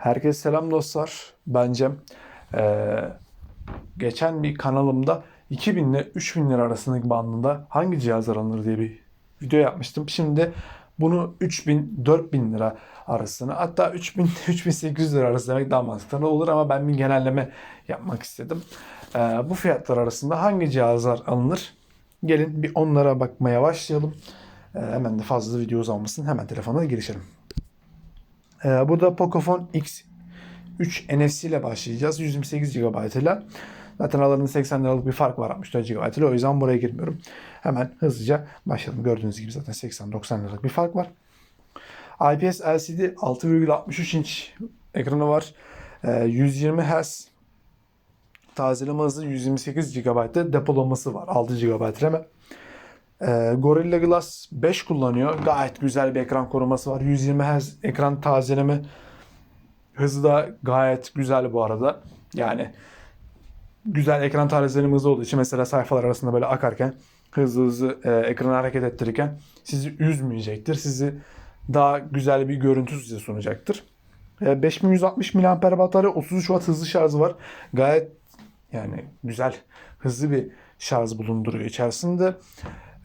Herkese selam dostlar. Ben Cem. Ee, geçen bir kanalımda 2000 ile 3000 lira arasındaki bandında hangi cihazlar alınır diye bir video yapmıştım. Şimdi bunu 3000 4000 lira arasını hatta 3000 3800 lira arası demek daha mantıklı olur ama ben bir genelleme yapmak istedim. Ee, bu fiyatlar arasında hangi cihazlar alınır? Gelin bir onlara bakmaya başlayalım. Ee, hemen de fazla video uzanmasın. Hemen telefona girişelim. Ee, burada Pocophone X3 NFC ile başlayacağız. 128 GB ile. Zaten aralarında 80 liralık bir fark var 64 GB ile. O yüzden buraya girmiyorum. Hemen hızlıca başlayalım. Gördüğünüz gibi zaten 80-90 liralık bir fark var. IPS LCD 6,63 inç ekranı var. Ee, 120 Hz tazeleme hızı 128 GB'de depolaması var. 6 GB RAM. Ee, Gorilla Glass 5 kullanıyor. Gayet güzel bir ekran koruması var. 120 Hz ekran tazeleme hızı da gayet güzel bu arada. Yani güzel ekran tazeleme hızı olduğu için mesela sayfalar arasında böyle akarken hızlı hızlı e, ekranı hareket ettirirken sizi üzmeyecektir. Sizi daha güzel bir görüntü size sunacaktır. E, 5160 mAh batarya 33 Watt hızlı şarjı var. Gayet yani güzel hızlı bir şarj bulunduruyor içerisinde.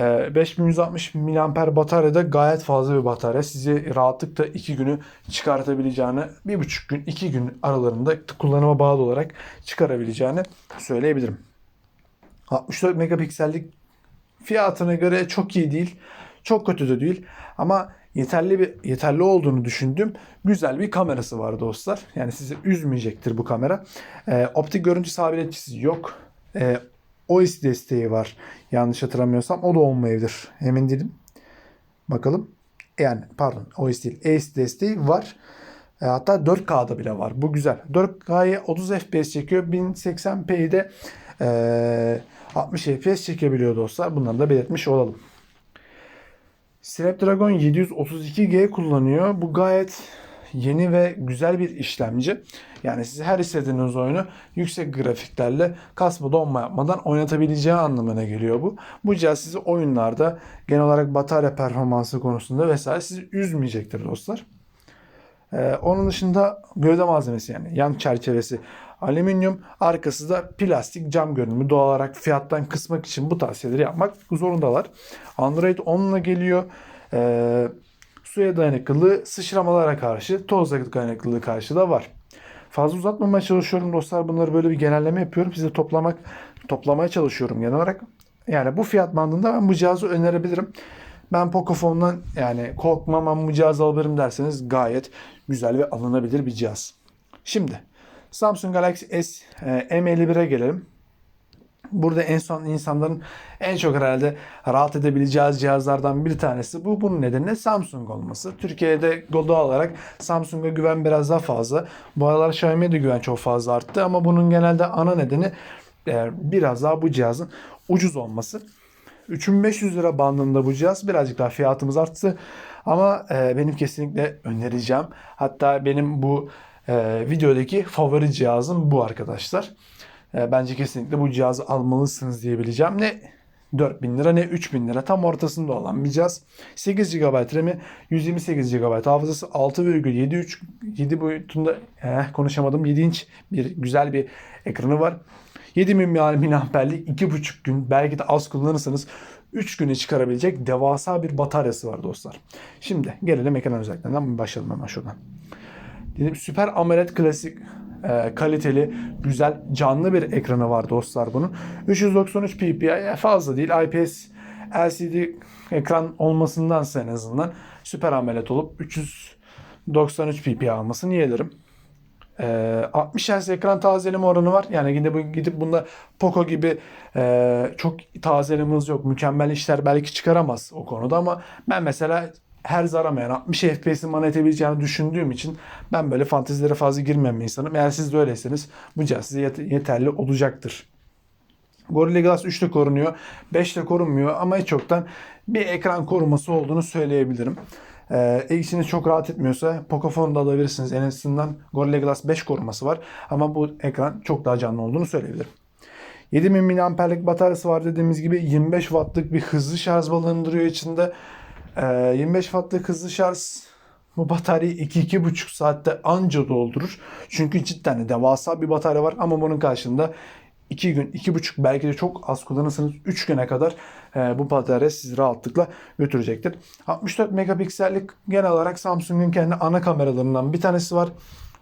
Ee, 5160 mAh batarya da gayet fazla bir batarya. Sizi rahatlıkla 2 günü çıkartabileceğini, 1,5 gün 2 gün aralarında kullanıma bağlı olarak çıkarabileceğini söyleyebilirim. 64 megapiksellik fiyatına göre çok iyi değil. Çok kötü de değil. Ama yeterli bir yeterli olduğunu düşündüğüm güzel bir kamerası var dostlar. Yani sizi üzmeyecektir bu kamera. Ee, optik görüntü sabitleticisi yok. Ee, OIS desteği var. Yanlış hatırlamıyorsam o da olmayabilir. Emin değilim. Bakalım. Yani pardon OIS değil. AIS desteği var. E, hatta 4K'da bile var. Bu güzel. 4K'ya 30 FPS çekiyor. 1080p'de e, 60 FPS çekebiliyor dostlar. Bunları da belirtmiş olalım. Snapdragon 732G kullanıyor. Bu gayet yeni ve güzel bir işlemci. Yani siz her istediğiniz oyunu yüksek grafiklerle kasma donma yapmadan oynatabileceği anlamına geliyor bu. Bu cihaz sizi oyunlarda genel olarak batarya performansı konusunda vesaire sizi üzmeyecektir dostlar. Ee, onun dışında gövde malzemesi yani yan çerçevesi alüminyum, arkası da plastik cam görünümü. Doğal olarak fiyattan kısmak için bu tavsiyeleri yapmak zorundalar. Android 10 ile geliyor. Ee, suya dayanıklılığı sıçramalara karşı, toz dayanıklılığı karşı da var. Fazla uzatmamaya çalışıyorum dostlar. Bunları böyle bir genelleme yapıyorum. Size toplamak toplamaya çalışıyorum genel olarak. Yani bu fiyat bandında ben bu cihazı önerebilirim. Ben Pocophone'dan yani korkmam ben bu cihazı alırım derseniz gayet güzel ve alınabilir bir cihaz. Şimdi Samsung Galaxy S e, M51'e gelelim. Burada en son insanların en çok herhalde rahat edebileceği cihazlardan bir tanesi bu. Bunun nedeni de Samsung olması. Türkiye'de doğal olarak Samsung'a güven biraz daha fazla. Bu aralar Xiaomi'ye de güven çok fazla arttı ama bunun genelde ana nedeni e, biraz daha bu cihazın ucuz olması. 3500 lira bandında bu cihaz birazcık daha fiyatımız arttı. Ama e, benim kesinlikle önereceğim. Hatta benim bu e, videodaki favori cihazım bu arkadaşlar. E, bence kesinlikle bu cihazı almalısınız diyebileceğim. Ne 4000 lira ne 3000 lira tam ortasında olan bir cihaz. 8 GB RAM'i 128 GB hafızası 6,73 7 boyutunda eh, konuşamadım 7 inç bir güzel bir ekranı var. 7000 mAh'lik 2,5 gün belki de az kullanırsanız 3 güne çıkarabilecek devasa bir bataryası var dostlar. Şimdi gelelim ekran özelliklerinden başlayalım hemen şuradan. Dedim Süper AMOLED klasik e, kaliteli, güzel, canlı bir ekranı var dostlar bunun. 393 ppi fazla değil. IPS LCD ekran olmasındansa en azından Süper AMOLED olup 393 ppi almasını yeğlerim. E, 60 Hz ekran tazeleme oranı var. Yani gidip, gidip bunda Poco gibi e, çok tazeleme hızı yok. Mükemmel işler belki çıkaramaz o konuda ama ben mesela her zaramayan 60 FPS'in bana yetebileceğini düşündüğüm için ben böyle fantezilere fazla girmeyen bir insanım. Eğer siz de öyleseniz bu cihaz size yet- yeterli olacaktır. Gorilla Glass 3 de korunuyor. 5 de korunmuyor ama hiç yoktan bir ekran koruması olduğunu söyleyebilirim. Ee, içiniz çok rahat etmiyorsa Pocophone da alabilirsiniz. En azından Gorilla Glass 5 koruması var. Ama bu ekran çok daha canlı olduğunu söyleyebilirim. 7000 mAh'lik bataryası var dediğimiz gibi 25 wattlık bir hızlı şarj barındırıyor içinde. Ee, 25 wattlık hızlı şarj Bu bataryayı 2-2,5 saatte anca doldurur. Çünkü cidden de devasa bir batarya var ama bunun karşılığında 2 gün, 2,5 belki de çok az kullanırsanız 3 güne kadar e, bu batarya sizi rahatlıkla götürecektir. 64 megapiksellik genel olarak Samsung'un kendi ana kameralarından bir tanesi var.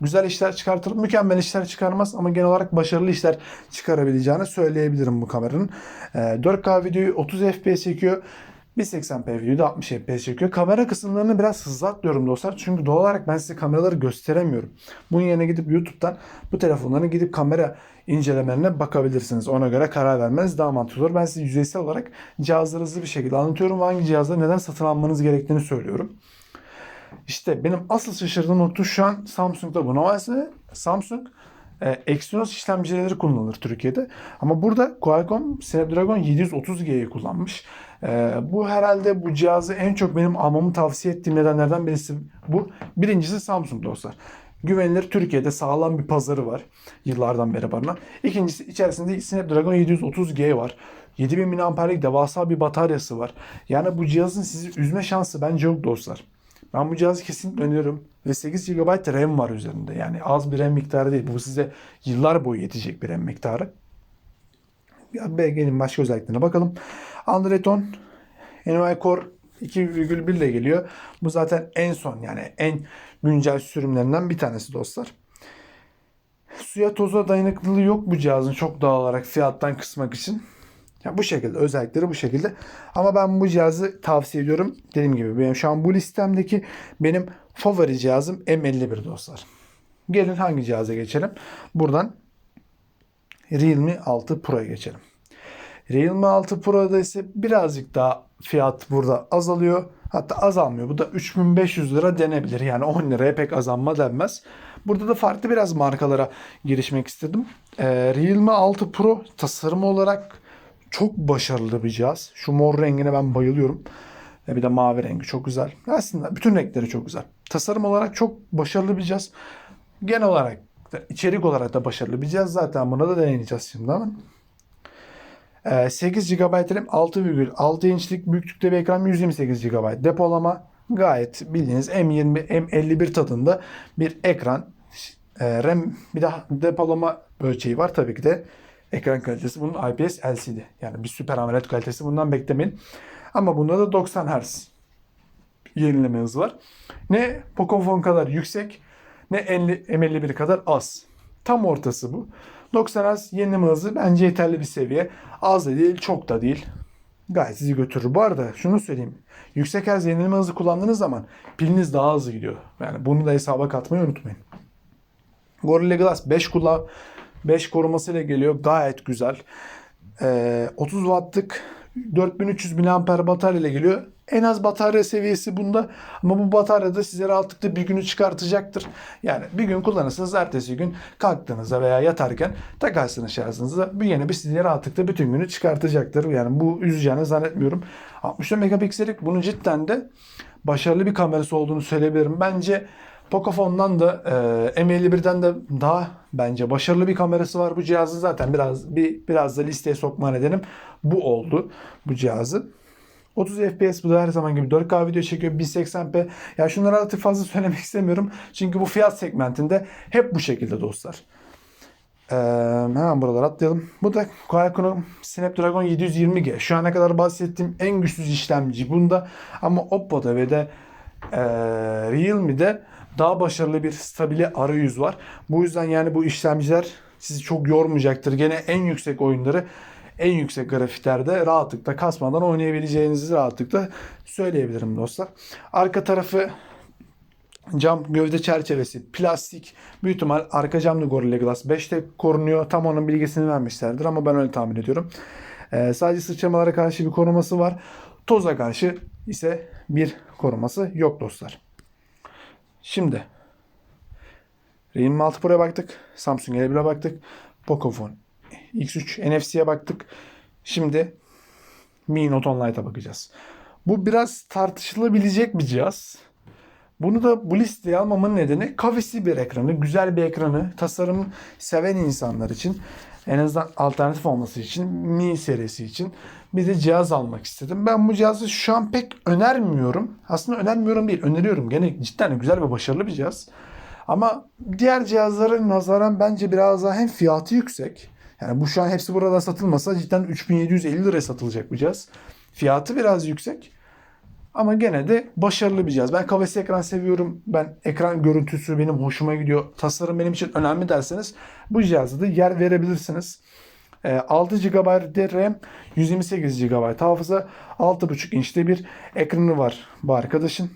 Güzel işler çıkartır, mükemmel işler çıkarmaz ama genel olarak başarılı işler çıkarabileceğini söyleyebilirim bu kameranın. E, 4K videoyu 30 FPS çekiyor. 1080p videoda 60 FPS çekiyor. Kamera kısımlarını biraz hızlı atlıyorum dostlar. Çünkü doğal olarak ben size kameraları gösteremiyorum. Bunun yerine gidip YouTube'dan bu telefonların gidip kamera incelemelerine bakabilirsiniz. Ona göre karar vermeniz daha mantıklı olur. Ben size yüzeysel olarak cihazları hızlı bir şekilde anlatıyorum. Hangi cihazları neden satın almanız gerektiğini söylüyorum. İşte benim asıl şaşırdığım nokta şu an Samsung'da bu. Normalde Samsung e, Exynos işlemcileri kullanılır Türkiye'de. Ama burada Qualcomm Snapdragon 730G'yi kullanmış. E, bu herhalde bu cihazı en çok benim almamı tavsiye ettiğim nedenlerden birisi bu. Birincisi Samsung dostlar. Güvenilir Türkiye'de sağlam bir pazarı var. Yıllardan beri bana. İkincisi içerisinde Snapdragon 730G var. 7000 mAh'lik devasa bir bataryası var. Yani bu cihazın sizi üzme şansı bence yok dostlar. Ben bu cihazı kesinlikle öneriyorum. Ve 8 GB RAM var üzerinde. Yani az bir RAM miktarı değil. Bu size yıllar boyu yetecek bir RAM miktarı. Ya gelin başka özelliklerine bakalım. Android 10 NUI Core 2,1 ile geliyor. Bu zaten en son yani en güncel sürümlerinden bir tanesi dostlar. Suya toza dayanıklılığı yok bu cihazın çok doğal olarak fiyattan kısmak için. Ya bu şekilde özellikleri bu şekilde. Ama ben bu cihazı tavsiye ediyorum. Dediğim gibi benim şu an bu listemdeki benim favori cihazım M51 dostlar. Gelin hangi cihaza geçelim? Buradan Realme 6 Pro'ya geçelim. Realme 6 Pro'da ise birazcık daha fiyat burada azalıyor. Hatta azalmıyor. Bu da 3500 lira denebilir. Yani 10 liraya pek azalma denmez. Burada da farklı biraz markalara girişmek istedim. Ee, Realme 6 Pro tasarım olarak çok başarılı bir cihaz. Şu mor rengine ben bayılıyorum. Ve bir de mavi rengi çok güzel. Aslında bütün renkleri çok güzel. Tasarım olarak çok başarılı bir cihaz. Genel olarak içerik olarak da başarılı bir cihaz. Zaten buna da deneyeceğiz şimdi ama. Ee, 8 GB RAM 6,6 inçlik büyüklükte bir ekran 128 GB depolama. Gayet bildiğiniz M20 M51 tadında bir ekran. Ee, RAM bir de depolama ölçeği var. Tabii ki de ekran kalitesi bunun IPS LCD yani bir süper AMOLED kalitesi bundan beklemeyin. Ama bunda da 90 Hz yenileme hızı var. Ne Pocophone kadar yüksek ne M51 kadar az. Tam ortası bu 90 Hz yenileme hızı bence yeterli bir seviye. Az da değil, çok da değil. Gayet sizi götürür. Bu arada şunu söyleyeyim. Yüksek Hz yenileme hızı kullandığınız zaman piliniz daha hızlı gidiyor. Yani bunu da hesaba katmayı unutmayın. Gorilla Glass 5 kullan 5 korumasıyla geliyor. Gayet güzel. Ee, 30 wattlık 4300 mAh batarya ile geliyor. En az batarya seviyesi bunda ama bu batarya da size rahatlıkla bir günü çıkartacaktır. Yani bir gün kullanırsınız ertesi gün kalktığınızda veya yatarken takarsınız şarjınıza bir yeni bir size rahatlıkla bütün günü çıkartacaktır. Yani bu üzeceğini zannetmiyorum. 64 megapiksellik bunun cidden de başarılı bir kamerası olduğunu söyleyebilirim. Bence Pocophone'dan da e, M51'den de daha bence başarılı bir kamerası var bu cihazı zaten biraz bir biraz da listeye sokma nedenim bu oldu bu cihazı. 30 FPS bu da her zaman gibi 4K video çekiyor 1080p. Ya şunları artık fazla söylemek istemiyorum. Çünkü bu fiyat segmentinde hep bu şekilde dostlar. Ee, hemen buralara atlayalım. Bu da Qualcomm Snapdragon 720G. Şu ana kadar bahsettiğim en güçsüz işlemci bunda. Ama Oppo'da ve de e, Realme'de daha başarılı bir stabile arayüz var. Bu yüzden yani bu işlemciler sizi çok yormayacaktır. Gene en yüksek oyunları en yüksek grafiklerde rahatlıkla kasmadan oynayabileceğinizi rahatlıkla söyleyebilirim dostlar. Arka tarafı cam gövde çerçevesi plastik. Büyük ihtimal arka camlı Gorilla Glass 5'te korunuyor. Tam onun bilgisini vermişlerdir ama ben öyle tahmin ediyorum. Ee, sadece sıçramalara karşı bir koruması var. Toza karşı ise bir koruması yok dostlar. Şimdi Realme 6 Pro'ya baktık. Samsung L1'e baktık. Pocophone X3 NFC'ye baktık. Şimdi Mi Note 10 Lite'a bakacağız. Bu biraz tartışılabilecek bir cihaz. Bunu da bu listeye almamın nedeni kafesi bir ekranı, güzel bir ekranı, tasarım seven insanlar için En azından alternatif olması için Mi serisi için bir de cihaz almak istedim. Ben bu cihazı şu an pek önermiyorum. Aslında önermiyorum değil, öneriyorum. Gene cidden güzel ve başarılı bir cihaz. Ama diğer cihazlara nazaran bence biraz daha hem fiyatı yüksek. Yani bu şu an hepsi burada satılmasa cidden 3750 liraya satılacak bu cihaz. Fiyatı biraz yüksek. Ama gene de başarılı bir cihaz. Ben kavesli ekran seviyorum. Ben ekran görüntüsü benim hoşuma gidiyor. Tasarım benim için önemli derseniz bu cihazda da yer verebilirsiniz. Ee, 6 GB de RAM, 128 GB hafıza, 6.5 inçte bir ekranı var bu arkadaşın.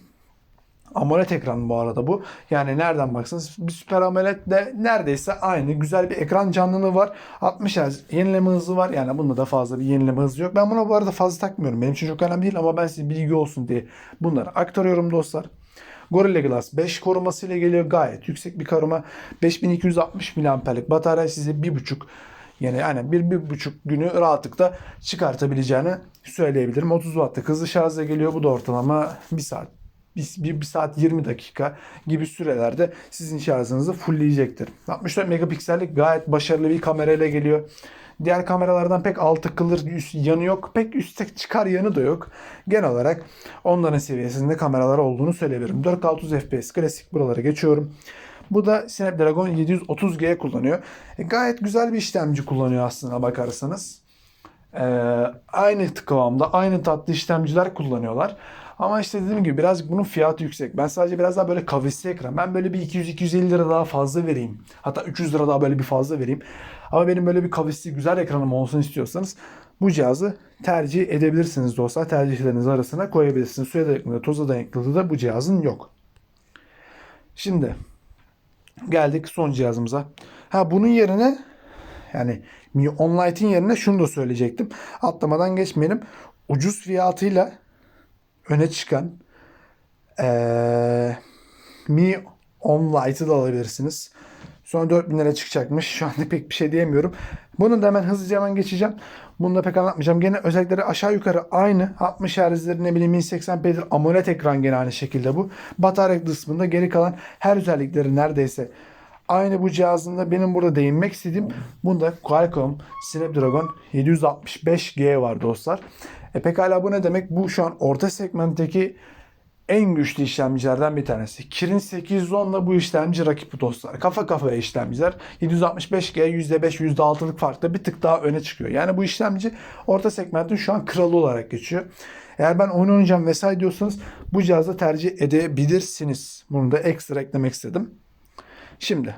AMOLED ekran bu arada bu. Yani nereden baksanız bir Super AMOLED de neredeyse aynı. Güzel bir ekran canlılığı var. 60 Hz yenileme hızı var. Yani bunda da fazla bir yenileme hızı yok. Ben buna bu arada fazla takmıyorum. Benim için çok önemli değil ama ben size bilgi olsun diye bunları aktarıyorum dostlar. Gorilla Glass 5 koruması ile geliyor. Gayet yüksek bir koruma. 5260 mAh'lik batarya size 1.5 yani yani bir, bir buçuk günü rahatlıkla çıkartabileceğini söyleyebilirim. 30 wattlık hızlı şarjla geliyor. Bu da ortalama 1 saat bir, bir, bir saat 20 dakika gibi sürelerde sizin şarjınızı fullleyecektir. 64 megapiksellik gayet başarılı bir kamerayla geliyor. Diğer kameralardan pek altı kılır üst yanı yok. Pek üstte çıkar yanı da yok. Genel olarak onların seviyesinde kameralar olduğunu söyleyebilirim. 4K 30 FPS klasik buralara geçiyorum. Bu da Snapdragon 730G kullanıyor. E, gayet güzel bir işlemci kullanıyor aslında bakarsanız. E, aynı kıvamda, aynı tatlı işlemciler kullanıyorlar. Ama işte dediğim gibi biraz bunun fiyatı yüksek. Ben sadece biraz daha böyle kavisli ekran. Ben böyle bir 200-250 lira daha fazla vereyim. Hatta 300 lira daha böyle bir fazla vereyim. Ama benim böyle bir kavisli güzel ekranım olsun istiyorsanız bu cihazı tercih edebilirsiniz dostlar. Tercihleriniz arasına koyabilirsiniz. Suya dayanıklılığı, toza dayanıklılığı da bu cihazın yok. Şimdi geldik son cihazımıza. Ha bunun yerine yani Mi OnLite'in yerine şunu da söyleyecektim. Atlamadan geçmeyelim. Ucuz fiyatıyla öne çıkan ee, Mi On Lite'ı da alabilirsiniz. Sonra 4000 lira çıkacakmış. Şu anda pek bir şey diyemiyorum. Bunu da hemen hızlıca hemen geçeceğim. Bunu da pek anlatmayacağım. Gene özellikleri aşağı yukarı aynı. 60 Hz'leri ne bileyim 1080p'dir. AMOLED ekran gene aynı şekilde bu. Batarya kısmında geri kalan her özellikleri neredeyse aynı bu cihazında benim burada değinmek istediğim bunda Qualcomm Snapdragon 765G var dostlar. E pekala bu ne demek? Bu şu an orta segmentteki en güçlü işlemcilerden bir tanesi. Kirin 810 ile bu işlemci rakip dostlar. Kafa kafaya işlemciler. 765G %5 %6'lık farkla bir tık daha öne çıkıyor. Yani bu işlemci orta segmentin şu an kralı olarak geçiyor. Eğer ben oyun oynayacağım vesaire diyorsanız bu cihazı tercih edebilirsiniz. Bunu da ekstra eklemek istedim. Şimdi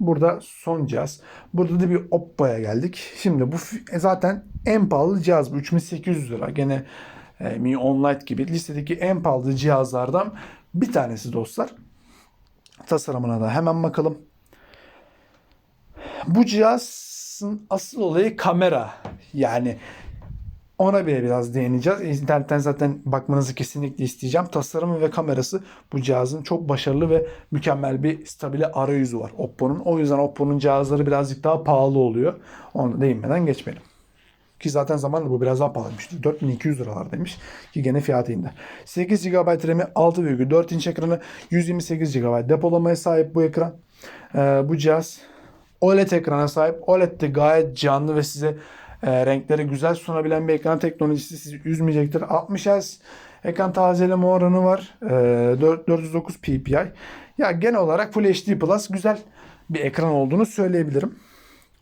burada son cihaz. Burada da bir Oppo'ya geldik. Şimdi bu zaten en pahalı cihaz bu. 3800 lira. Gene e, Mi OnLite gibi listedeki en pahalı cihazlardan bir tanesi dostlar. Tasarımına da hemen bakalım. Bu cihazın asıl olayı kamera. Yani ona bile biraz değineceğiz. İnternetten zaten bakmanızı kesinlikle isteyeceğim. Tasarımı ve kamerası bu cihazın çok başarılı ve mükemmel bir stabile arayüzü var Oppo'nun. O yüzden Oppo'nun cihazları birazcık daha pahalı oluyor. Onu değinmeden geçmeyelim. Ki zaten zamanla bu biraz daha pahalıymış. 4200 liralardaymış. Ki gene fiyatı indi. 8 GB RAM'i 6,4 inç ekranı 128 GB depolamaya sahip bu ekran. Ee, bu cihaz OLED ekrana sahip. OLED de gayet canlı ve size e, renkleri güzel sunabilen bir ekran teknolojisi sizi üzmeyecektir. 60 Hz ekran tazeleme oranı var. E, 409 ppi. Ya genel olarak Full HD Plus güzel bir ekran olduğunu söyleyebilirim.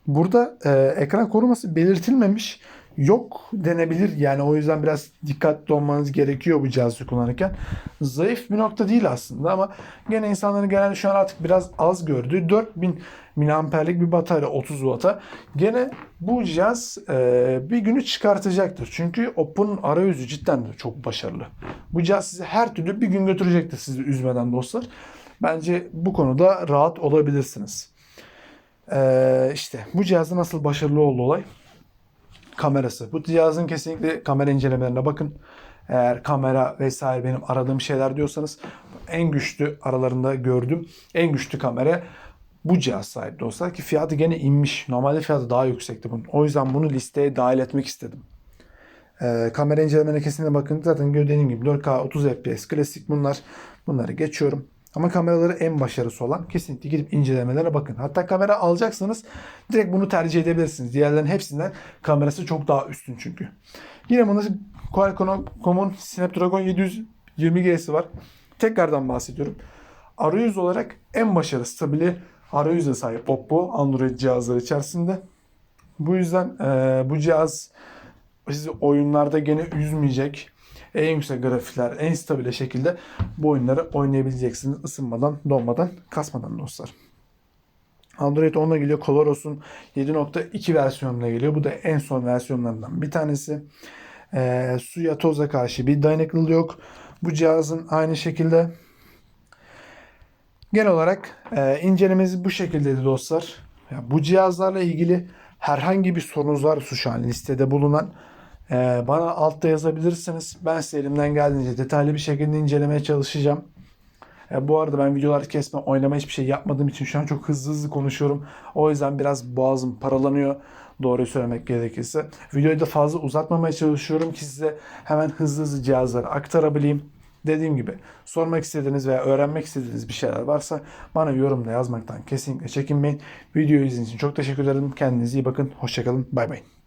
Burada e, ekran koruması belirtilmemiş. Yok denebilir. Yani o yüzden biraz dikkatli olmanız gerekiyor bu cihazı kullanırken. Zayıf bir nokta değil aslında ama gene insanların genelde şu an artık biraz az gördüğü 4000 miliamperlik bir batarya 30 Watt'a. Gene bu cihaz e, bir günü çıkartacaktır. Çünkü Oppo'nun arayüzü cidden de çok başarılı. Bu cihaz sizi her türlü bir gün götürecektir sizi üzmeden dostlar. Bence bu konuda rahat olabilirsiniz. Ee, işte bu cihazın nasıl başarılı oldu olay? Kamerası. Bu cihazın kesinlikle kamera incelemelerine bakın. Eğer kamera vesaire benim aradığım şeyler diyorsanız en güçlü aralarında gördüğüm en güçlü kamera bu cihaz sahip dostlar ki fiyatı gene inmiş. Normalde fiyatı daha yüksekti bunun. O yüzden bunu listeye dahil etmek istedim. Ee, kamera incelemelerine kesinlikle bakın. Zaten dediğim gibi 4K 30 FPS klasik bunlar. Bunları geçiyorum. Ama kameraları en başarısı olan kesinlikle gidip incelemelere bakın. Hatta kamera alacaksanız direkt bunu tercih edebilirsiniz. Diğerlerinin hepsinden kamerası çok daha üstün çünkü. Yine bunun Qualcomm'un Snapdragon 720G'si var. Tekrardan bahsediyorum. Arayüz olarak en başarılı stabili arayüze sahip Oppo Android cihazları içerisinde. Bu yüzden eee, bu cihaz sizi oyunlarda gene üzmeyecek. En yüksek grafikler, en stabile şekilde bu oyunları oynayabileceksiniz ısınmadan, donmadan, kasmadan dostlar. Android 10'la geliyor. ColorOS'un 7.2 versiyonuna geliyor. Bu da en son versiyonlarından bir tanesi. Ee, suya toza karşı bir dayanıklılığı yok. Bu cihazın aynı şekilde genel olarak e, incelememiz bu şekildeydi dostlar. Ya, bu cihazlarla ilgili herhangi bir sorunuz varsa şu an listede bulunan e, bana altta yazabilirsiniz. Ben size elimden geldiğince detaylı bir şekilde incelemeye çalışacağım. E, bu arada ben videoları kesme, oynama hiçbir şey yapmadığım için şu an çok hızlı hızlı konuşuyorum. O yüzden biraz boğazım paralanıyor. Doğruyu söylemek gerekirse. Videoyu da fazla uzatmamaya çalışıyorum ki size hemen hızlı hızlı cihazları aktarabileyim. Dediğim gibi sormak istediğiniz veya öğrenmek istediğiniz bir şeyler varsa bana yorumla yazmaktan kesinlikle çekinmeyin. Videoyu izlediğiniz için çok teşekkür ederim. Kendinize iyi bakın. Hoşçakalın. Bay bay.